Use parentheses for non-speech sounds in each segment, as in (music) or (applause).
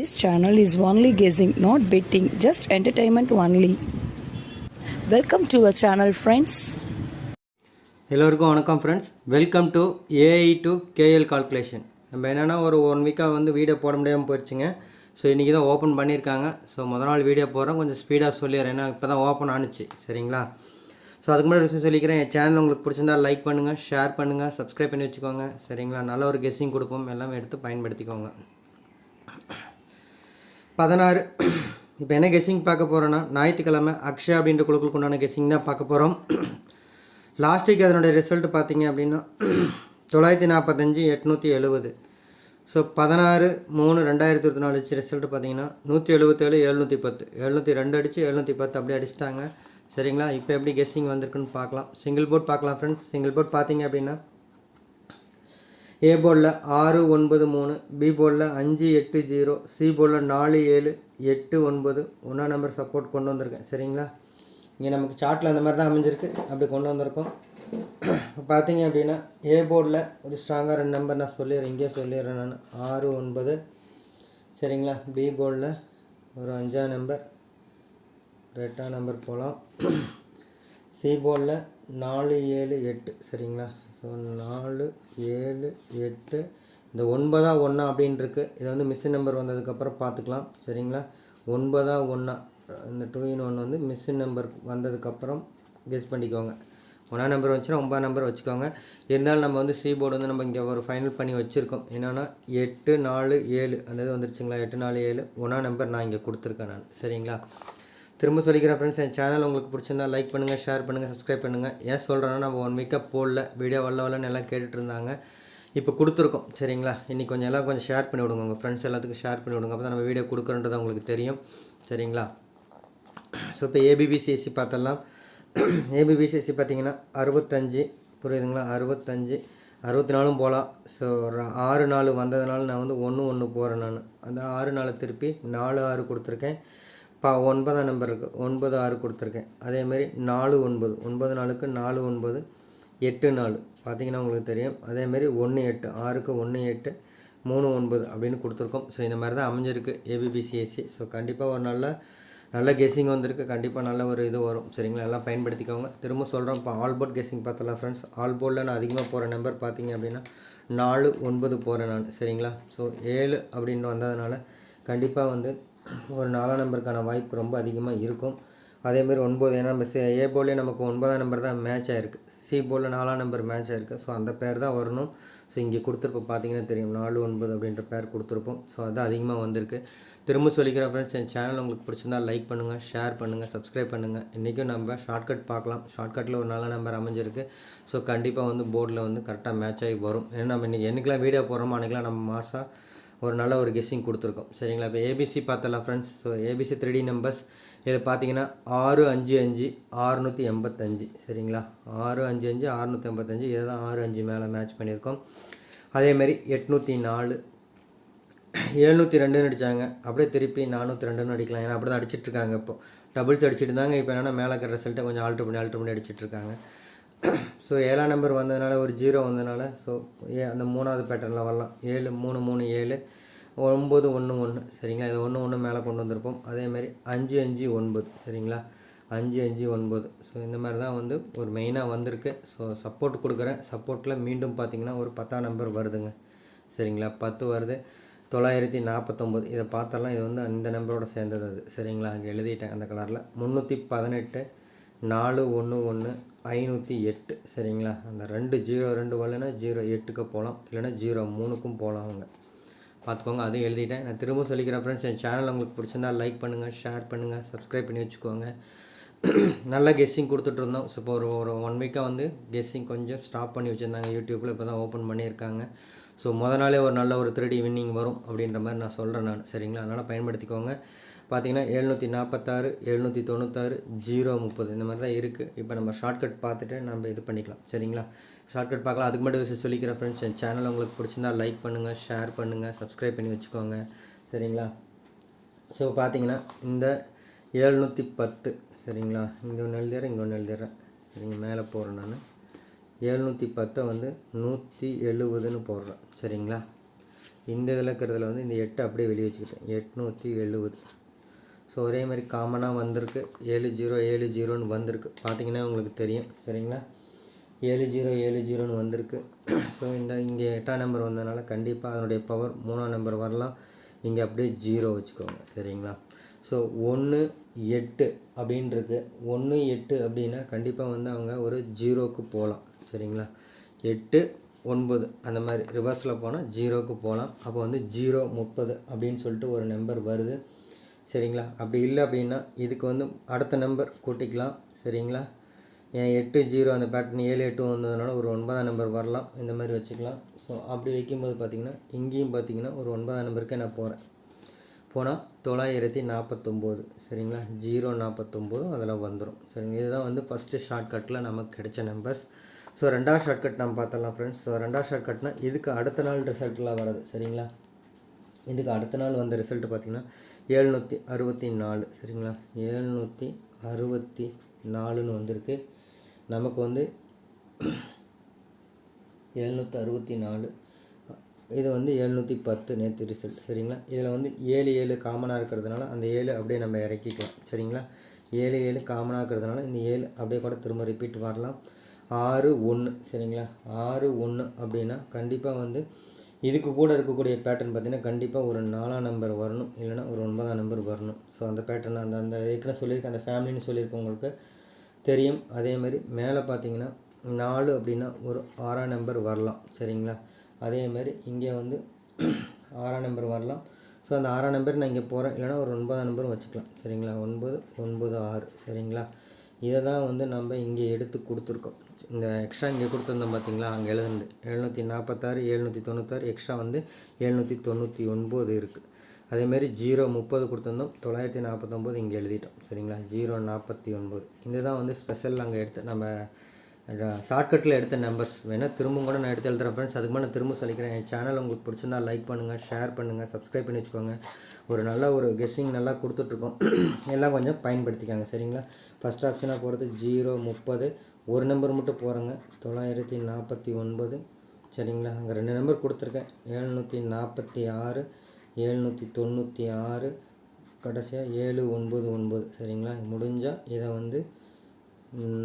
This channel is only guessing, not betting, just entertainment only. Welcome to our channel friends எல்லோருக்கும் வணக்கம் friends welcome to AI to KL calculation நம்ம என்னென்னா ஒரு one வீக்காக வந்து video போட முடியாமல் போயிடுச்சுங்க ஸோ இன்றைக்கி தான் ஓப்பன் பண்ணியிருக்காங்க. ஸோ முத நாள் வீடியோ போகிறோம் கொஞ்சம் ஸ்பீடாக சொல்லிடுறேன். ஏன்னா இப்போ தான் ஓப்பன் ஆணுச்சு சரிங்களா? ஸோ அதுக்கு முன்னாடி விஷயம் சொல்லிக்கிறேன். என் சேனல் உங்களுக்கு பிடிச்சிருந்தா லைக் பண்ணுங்கள் ஷேர் பண்ணுங்கள் சப்ஸ்கிரைப் பண்ணி வச்சுக்கோங்க. சரிங்களா? நல்ல ஒரு கெஸ்ஸிங் கொடுப்போம். எல்லாமே எடுத்து பயன்படுத்திக்கோங்க. பதினாறு. இப்போ என்ன கெஸ்ஸிங் பார்க்க போகிறோன்னா ஞாயிற்றுக்கிழமை அக்ஷயா அப்படின்ற குழுக்களுக்கு உண்டான கெஸ்ஸிங் தான் பார்க்க போகிறோம் லாஸ்ட் வீக் அதனுடைய ரிசல்ட் பார்த்தீங்க அப்படின்னா தொள்ளாயிரத்தி நாற்பத்தஞ்சு எட்நூற்றி எழுபது ஸோ பதினாறு மூணு ரெண்டாயிரத்தி இருபத்தி நாலு அடிச்சு ரிசல்ட் பார்த்தீங்கன்னா நூற்றி எழுபத்தேழு எழுநூற்றி பத்து. எழுநூற்றி ரெண்டு அடிச்சு எழுநூற்றி பத்து அப்படி அடிச்சிட்டாங்க. சரிங்களா? இப்போ எப்படி கெஸ்ஸிங் வந்திருக்குன்னு பார்க்கலாம். சிங்கிள் போர்ட் பார்க்கலாம் ஃப்ரெண்ட்ஸ் சிங்கிள் போர்ட் பார்த்தீங்க அப்படின்னா ஏ போலில் ஆறு ஒன்பது மூணு பி போலில் அஞ்சு எட்டு ஜீரோ சி போலில் நாலு ஏழு எட்டு ஒன்பது. ஒன்றா நம்பர் சப்போர்ட் கொண்டு வந்திருக்கேன். சரிங்களா? இங்கே நமக்கு சார்ட்டில் அந்த மாதிரி தான் அமைஞ்சிருக்கு. அப்படி கொண்டு வந்திருக்கோம். பார்த்தீங்க அப்படின்னா ஏ போர்டில் ஒரு ஸ்ட்ராங்காக ரெண்டு நம்பர் நான் சொல்லிடுறேன். இங்கேயே சொல்லிடுறேன் நான். ஆறு ஒன்பது. சரிங்களா? பி போர்டில் ஒரு அஞ்சாம் நம்பர் ஒரு எட்டாம் நம்பர் போகலாம் சி (clears throat) போர்டில் நாலு ஏழு எட்டு. சரிங்களா? ஸோ நாலு ஏழு எட்டு இந்த ஒன்பதா ஒன்றா அப்படின்ட்டுருக்கு இதை இது வந்து மிஷின் நம்பர் வந்ததுக்கப்புறம் பார்த்துக்கலாம். சரிங்களா? ஒன்பதா ஒன்றா இந்த டூ இன் ஒன் வந்து மிஷின் நம்பர் வந்ததுக்கப்புறம் கெஸ் பண்ணிக்கோங்க. ஒன்றா நம்பர் வச்சுன்னா ஒன்பதாம் நம்பர் வச்சுக்கோங்க. இருந்தாலும் நம்ம வந்து சி போர்டு வந்து நம்ம இங்கே ஒரு ஃபைனல் பண்ணி வச்சுருக்கோம். என்னென்னா எட்டு நாலு ஏழு. அந்த இது வந்துருச்சுங்களா? எட்டு நாலு ஏழு. ஒன்றா நம்பர் நான் இங்கே கொடுத்துருக்கேன் நான். சரிங்களா? திரும்ப சொல்லிக்கிறேன் ஃப்ரெண்ட்ஸ் என் சேனல் உங்களுக்கு பிடிச்சிருந்தா லைக் பண்ணுங்கள் ஷேர் பண்ணுங்கள் சப்ஸ்கிரைப் பண்ணுங்கள் ஏன் சொல்கிறேன்னா நம்ம ஒன் வீக்காக போடல வீடியோ வரல வரலன்னு எல்லாம் கேட்டுட்ருந்தாங்க இப்போ கொடுத்துருக்கோம் சரிங்களா? இன்றைக்கி கொஞ்சம் எல்லாம் கொஞ்சம் ஷேர் பண்ணி விடுங்க. உங்கள் ஃப்ரெண்ட்ஸ் எல்லாத்துக்கும் ஷேர் பண்ணி விடுங்க. அப்போ தான் நம்ம வீடியோ கொடுக்குறன்றது உங்களுக்கு தெரியும் சரிங்களா? ஸோ இப்போ ஏபிபிசிஎஸ்சி பார்த்தலாம் ஏபிபிசிஎஸ்சி பார்த்தீங்கன்னா அறுபத்தஞ்சு புரியுதுங்களா? அறுபத்தஞ்சு அறுபத்தி நாலும் போகலாம். ஸோ ஒரு ஆறு நாள் வந்ததுனால நான் வந்து ஒன்று ஒன்று போகிறேன் நான். அந்த ஆறு நாளை திருப்பி நாலு ஆறு கொடுத்துருக்கேன். பா ஒன்பதாம் நம்பர் இருக்குது ஒன்பது ஆறு கொடுத்துருக்கேன். அதேமாரி நாலு ஒன்பது. ஒன்பது நாளுக்கு நாலு ஒன்பது எட்டு நாலு. பார்த்தீங்கன்னா உங்களுக்கு தெரியும். அதேமாரி ஒன்று எட்டு. ஆறுக்கு ஒன்று எட்டு மூணு ஒன்பது அப்படின்னு கொடுத்துருக்கோம். ஸோ இந்த மாதிரி தான் அமைஞ்சிருக்கு. ஏபிபிசிஎஸ்சி ஸோ கண்டிப்பாக ஒரு நல்ல நல்ல கெஸ்ஸிங் வந்திருக்கு. கண்டிப்பாக நல்ல ஒரு இது வரும். சரிங்களா? எல்லாம் பயன்படுத்திக்கோங்க. திரும்ப சொல்கிறோம் இப்போ ஆல் போர்ட் கெஸ்ஸிங் பார்த்தலாம் ஃப்ரெண்ட்ஸ் ஆல் போர்டில் நான் அதிகமாக போகிற நம்பர் பார்த்தீங்க அப்படின்னா நாலு ஒன்பது போகிறேன் நான். சரிங்களா? ஸோ ஏழு அப்படின்னு வந்ததுனால கண்டிப்பாக வந்து ஒரு நாலாம் நம்பருக்கான வாய்ப்பு ரொம்ப அதிகமாக இருக்கும். அதேமாரி ஒன்பது ஏன்னா நம்ம ஏ போர்ட்லேயே நமக்கு ஒன்பதாம் நம்பர் தான் மேட்ச் ஆகிருக்கு சி போர்டில் நாலாம் நம்பர் மேட்ச் ஆகிருக்கு ஸோ அந்த பேர் தான் வரணும். ஸோ இங்கே கொடுத்துருப்போம் பார்த்தீங்கன்னா தெரியும். நாலு ஒன்பது அப்படின்ற பேர் கொடுத்துருப்போம். ஸோ அது அதிகமாக வந்திருக்கு. திரும்ப சொல்லிக்கிற ஃப்ரெண்ட்ஸ் என் சேனல் உங்களுக்கு பிடிச்சிருந்தா லைக் பண்ணுங்கள் ஷேர் பண்ணுங்கள் சப்ஸ்கிரைப் பண்ணுங்கள் இன்றைக்கும் நம்ம ஷார்ட்கட் பார்க்கலாம். ஷார்ட்கட்டில் ஒரு நல்ல நம்பர் அமைஞ்சிருக்கு. ஸோ கண்டிப்பாக வந்து போர்டில் வந்து கரெக்டாக மேட்ச் ஆகி வரும். ஏன்னா நம்ம இன்றைக்கி என்றைக்கெலாம் வீடியோ போடுறோமோ அன்றைக்கெலாம் நம்ம மாதம் ஒரு நல்ல ஒரு கெஸ்ஸிங் கொடுத்துருக்கோம். சரிங்களா? இப்போ ஏபிசி பார்த்தலாம் friends so ABC three D numbers இது பார்த்தீங்கன்னா ஆறு அஞ்சு அஞ்சு ஆறுநூற்றி எண்பத்தஞ்சு. சரிங்களா? ஆறு அஞ்சு அஞ்சு ஆறுநூற்றி எண்பத்தஞ்சு. இதை தான் ஆறு அஞ்சு மேலே மேட்ச் பண்ணியிருக்கோம். அதேமாரி எட்நூற்றி நாலு. எழுநூற்றி ரெண்டுன்னு அடித்தாங்க அப்படியே திருப்பி நானூற்றி ரெண்டுன்னு அடிக்கலாம். ஏன்னா அப்படி தான் அடிச்சிட்ருக்காங்க இப்போ. டபுள்ஸ் அடிச்சிட்டு இருந்தாங்க. இப்போ என்னென்னா மேலே இருக்கிற ரிசல்ட்டை கொஞ்சம் ஆல்ட்ரு பண்ணி ஆல்ட்ரு பண்ணி அடிச்சிட்ருக்காங்க (clears throat) ஸோ ஏழாம் நம்பர் வந்ததுனால ஒரு ஜீரோ வந்ததுனால ஸோ ஏ அந்த மூணாவது பேட்டர்னில் வரலாம். ஏழு மூணு மூணு ஏழு ஒம்பது ஒன்று ஒன்று சரிங்களா? இது ஒன்று ஒன்று மேலே கொண்டு வந்திருப்போம். அதேமாரி அஞ்சு அஞ்சு ஒன்பது. சரிங்களா? அஞ்சு அஞ்சு ஒன்பது. ஸோ இந்த மாதிரி தான் வந்து ஒரு மெயினாக வந்திருக்கு. ஸோ சப்போர்ட் கொடுக்குறேன். சப்போர்ட்டில் மீண்டும் பார்த்தீங்கன்னா ஒரு பத்தாம் நம்பர் வருதுங்க. சரிங்களா? பத்து வருது. தொள்ளாயிரத்தி நாற்பத்தொம்போது. இதை பார்த்தலாம் இது வந்து அந்த நம்பரோட சேர்ந்தது அது. சரிங்களா? அங்கே எழுதிட்டேன் அந்த கலரில் முந்நூற்றி பதினெட்டு நாலு ஒன்று ஒன்று ஐநூற்றி எட்டு சரிங்களா? அந்த ரெண்டு ஜீரோ ரெண்டு வரலன்னா ஜீரோ எட்டுக்கு போகலாம். இல்லைன்னா ஜீரோ மூணுக்கும் போகலாம் அவங்க. பார்த்துக்கோங்க அதையும் எழுதிட்டேன். நான் திரும்ப சொல்லிக்கிறேன் ஃப்ரெண்ட்ஸ் என் சேனல் உங்களுக்கு பிடிச்சிருந்தா லைக் பண்ணுங்கள் ஷேர் பண்ணுங்கள் சப்ஸ்கிரைப் பண்ணி வச்சுக்கோங்க. நல்லா கெஸ்ஸிங் கொடுத்துட்ருந்தோம் ஸோ இப்போ ஒரு ஒரு ஒன் வீக்காக வந்து கெஸ்ஸிங் கொஞ்சம் ஸ்டாப் பண்ணி வச்சுருந்தாங்க. யூடியூப்பில் இப்போ தான் ஓப்பன் பண்ணியிருக்காங்க. ஸோ முத நாளே ஒரு நல்ல ஒரு த்ரீடி வின்னிங் வரும் அப்படின்ற மாதிரி நான் சொல்கிறேன் நான். சரிங்களா? அதனால் பயன்படுத்திக்கோங்க. பார்த்தீங்கன்னா எழுநூற்றி நாற்பத்தாறு எழுநூற்றி தொண்ணூத்தாறு ஜீரோ முப்பது இந்த மாதிரி தான் இருக்குது இப்போ நம்ம ஷார்ட்கட் பார்த்துட்டு நம்ம இது பண்ணிக்கலாம். சரிங்களா? ஷார்ட்கட் பார்க்கலாம். அதுக்கு மட்டும் விஷயம் சொல்லிக்கிறேன் ஃப்ரெண்ட்ஸ் என் சேனல் உங்களுக்கு பிடிச்சிருந்தா லைக் பண்ணுங்கள் ஷேர் பண்ணுங்கள் சப்ஸ்கிரைப் பண்ணி வச்சுக்கோங்க. சரிங்களா? ஸோ பார்த்தீங்கன்னா இந்த எழுநூற்றி பத்து சரிங்களா? இங்கே ஒன்று எழுதிடுறேன் இங்கே ஒன்று எழுதிடுறேன். சரிங்க மேலே போகிறேன் நான். ஏழ்நூற்றி பத்தை வந்து நூற்றி எழுபதுன்னு போடுறேன் சரிங்களா? இந்த இதில் இருக்கிறதுல வந்து இந்த எட்டு அப்படியே வெளியே வச்சுக்கிட்டேன். எட்நூற்றி எழுபது ஸோ ஒரே மாதிரி காமனாக வந்திருக்கு. ஏழு ஜீரோ ஏழு ஜீரோன்னு வந்திருக்கு. பார்த்தீங்கன்னா உங்களுக்கு தெரியும். சரிங்களா? ஏழு ஜீரோ ஏழு ஜீரோன்னு வந்திருக்கு. ஸோ இந்த இங்கே எட்டாம் நம்பர் வந்ததுனால கண்டிப்பாக அதனுடைய பவர் மூணாம் நம்பர் வரலாம். இங்கே அப்படியே ஜீரோ வச்சுக்கோங்க. சரிங்களா? ஸோ ஒன்று எட்டு அப்படின்றது ஒன்று எட்டு அப்படின்னா கண்டிப்பாக வந்து அவங்க ஒரு ஜீரோக்கு போகலாம். சரிங்களா? எட்டு ஒன்பது அந்த மாதிரி ரிவர்ஸில் போனால் ஜீரோக்கு போகலாம். அப்போ வந்து ஜீரோ முப்பது அப்படின்னு சொல்லிட்டு ஒரு நம்பர் வருது. சரிங்களா? அப்படி இல்லை அப்படின்னா இதுக்கு வந்து அடுத்த நம்பர் கூட்டிக்கலாம். சரிங்களா? ஏன் எட்டு ஜீரோ அந்த பேட்டர்ன் ஏழு எட்டு வந்ததுனால ஒரு ஒன்பதாம் நம்பர் வரலாம். இந்த மாதிரி வச்சுக்கலாம். ஸோ அப்படி வைக்கும்போது பார்த்திங்கன்னா இங்கேயும் பார்த்திங்கன்னா ஒரு ஒன்பதாம் நம்பருக்கே நான் போகிறேன் போனால் தொள்ளாயிரத்தி நாற்பத்தொம்போது சரிங்களா? ஜீரோ நாற்பத்தொம்போதும் அதில் வந்துடும் சரிங்க இதுதான் வந்து ஃபஸ்ட்டு ஷார்ட்கட்டில் நமக்கு கிடைச்ச நம்பர்ஸ் ஸோ ரெண்டாவது ஷார்ட்கட் நம்ம பார்த்தலாம் ஃப்ரெண்ட்ஸ் ஸோ ரெண்டாவது ஷார்ட்கட்னால் இதுக்கு அடுத்த நாள் ரிசல்ட்லாம் வராது. சரிங்களா? இதுக்கு அடுத்த நாள் வந்த ரிசல்ட் பார்த்திங்கன்னா ஏழ்நூற்றி அறுபத்தி நாலு. சரிங்களா? ஏழ்நூற்றி அறுபத்தி நாலுன்னு வந்திருக்கு. நமக்கு வந்து எழுநூற்றி அறுபத்தி நாலு. இது வந்து எழுநூற்றி பத்து நேற்று ரிசல்ட் சரிங்களா? இதில் வந்து ஏழு ஏழு காமனாக இருக்கிறதுனால அந்த ஏழு அப்படியே நம்ம இறக்கிக்கலாம். சரிங்களா? ஏழு ஏழு காமனாக இருக்கிறதுனால இந்த ஏழு அப்படியே கூட திரும்ப ரிப்பீட் வரலாம். ஆறு ஒன்று சரிங்களா? ஆறு ஒன்று அப்படின்னா கண்டிப்பாக வந்து இதுக்கு கூட இருக்கக்கூடிய பேட்டர்ன் பார்த்தீங்கன்னா கண்டிப்பாக ஒரு நாலாம் நம்பர் வரணும். இல்லைன்னா ஒரு ஒன்பதாம் நம்பர் வரணும். ஸோ அந்த பேட்டர்ன் அந்த அந்த ஏற்கனவே சொல்லியிருக்கேன் அந்த ஃபேமிலின்னு சொல்லியிருக்கேன் உங்களுக்கு தெரியும். அதேமாதிரி மேலே பார்த்தீங்கன்னா நாலு அப்படின்னா ஒரு ஆறாம் நம்பர் வரலாம். சரிங்களா? அதே மாதிரி இங்கே வந்து (clears throat) ஆறாம் நம்பர் வரலாம். ஸோ அந்த ஆறாம் நம்பர் நான் இங்கே போகிறேன் இல்லைன்னா ஒரு ஒன்பதாம் நம்பரும் வச்சுக்கலாம். சரிங்களா? ஒன்பது ஒன்பது ஆறு. சரிங்களா? இதை தான் வந்து நம்ம இங்கே எடுத்து கொடுத்துருக்கோம். இந்த எக்ஸ்ட்ரா இங்கே கொடுத்துருந்தோம் பார்த்தீங்களா? அங்கே எழுதுனது. எழுநூற்றி நாற்பத்தாறு எழுநூற்றி தொண்ணூத்தாறு. எக்ஸ்ட்ரா வந்து எழுநூற்றி தொண்ணூற்றி ஒன்பது இருக்குது அதேமாரி ஜீரோ முப்பது கொடுத்துருந்தோம். தொள்ளாயிரத்தி நாற்பத்தொம்போது இங்கே எழுதிட்டோம். சரிங்களா? ஜீரோ நாற்பத்தி ஒன்பது. இதுதான் வந்து ஸ்பெஷல் அங்கே எடுத்து நம்ம ஷார்ட்கட்டில் எடுத்த நம்பர்ஸ் வேணால் திரும்ப கூட நான் எடுத்து எழுதுறேன் ஃப்ரெண்ட்ஸ் அதுக்கு மேலே நான் திரும்ப சொல்லிக்கிறேன். என் சேனல் உங்களுக்கு பிடிச்சிருந்தா லைக் பண்ணுங்கள் ஷேர் பண்ணுங்கள் சப்ஸ்கிரைப் பண்ணி வச்சுக்கோங்க. ஒரு நல்ல ஒரு கெஸ்ஸிங் நல்லா கொடுத்துட்ருக்கோம். (clears throat) எல்லாம் கொஞ்சம் பயன்படுத்திக்காங்க சரிங்களா? ஃபஸ்ட் ஆப்ஷனாக போகிறது ஜீரோ முப்பது. ஒரு நம்பர் மட்டும் போகிறேங்க தொள்ளாயிரத்தி நாற்பத்தி ஒன்பது. சரிங்களா? அங்கே ரெண்டு நம்பர் கொடுத்துருக்கேன். ஏழ்நூற்றி நாற்பத்தி ஆறு ஏழ்நூற்றி தொண்ணூற்றி ஆறு. கடைசியாக ஏழு ஒன்பது ஒன்பது. சரிங்களா? முடிஞ்சால் இதை வந்து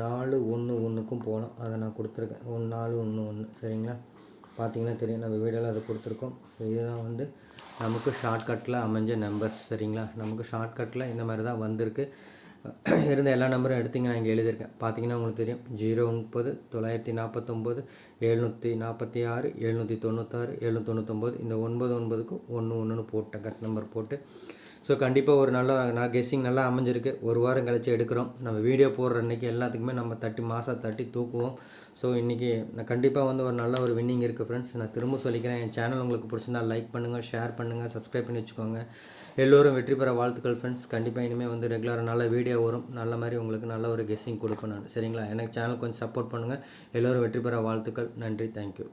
நாலு ஒன்று ஒன்றுக்கும் போகலாம். அதை நான் கொடுத்துருக்கேன். ஒன்று நாலு ஒன்று ஒன்று. சரிங்களா? பார்த்தீங்கன்னா தெரியும். நம்ம வீடியோவில் அதை கொடுத்துருக்கோம். ஸோ இதுதான் வந்து நமக்கு ஷார்ட்கட்டில் அமைஞ்ச நம்பர்ஸ் சரிங்களா? நமக்கு ஷார்ட்கட்டில் இந்த மாதிரி தான் வந்திருக்கு. இருந்த எல்லா நம்பரும் எடுத்திங்க. நான் இங்கே எழுதியிருக்கேன். பார்த்தீங்கன்னா உங்களுக்கு தெரியும். ஜீரோ முப்பது தொள்ளாயிரத்தி நாற்பத்தொம்போது எழுநூற்றி நாற்பத்தி ஆறு எழுநூற்றி தொண்ணூத்தாறு எழுநூற்றி தொண்ணூத்தொம்பது. இந்த ஒன்பது ஒன்பதுக்கு ஒன்று ஒன்றுன்னு போட்டேன் கட் நம்பர் போட்டு ஸோ கண்டிப்பாக ஒரு நல்ல நான் கெஸ்ஸிங் நல்லா அமைஞ்சிருக்கு. ஒரு வாரம் கழிச்சு எடுக்கிறோம். நம்ம வீடியோ போடுற அன்றைக்கி எல்லாத்துக்குமே நம்ம தட்டி மாதம் தட்டி தூக்குவோம். ஸோ இன்றைக்கி நான் கண்டிப்பாக வந்து ஒரு நல்ல ஒரு வின்னிங் இருக்குது ஃப்ரெண்ட்ஸ் நான் திரும்ப சொல்லிக்கிறேன். என் சேனல் உங்களுக்கு பிடிச்சிருந்தா லைக் பண்ணுங்கள் ஷேர் பண்ணுங்கள் சப்ஸ்கிரைப் பண்ணி வச்சுக்கோங்க. எல்லோரும் வெற்றி பெற வாழ்த்துக்கள் ஃப்ரெண்ட்ஸ் கண்டிப்பாக இனிமேல் வந்து ரெகுலராக நல்ல வீடியோ வரும். நல்ல மாதிரி உங்களுக்கு நல்ல ஒரு கெஸ்ஸிங் கொடுப்பேன் நான். சரிங்களா? எனக்கு சேனல் கொஞ்சம் சப்போர்ட் பண்ணுங்கள் எல்லோரும் வெற்றி பெற வாழ்த்துக்கள். நன்றி. தேங்க்யூ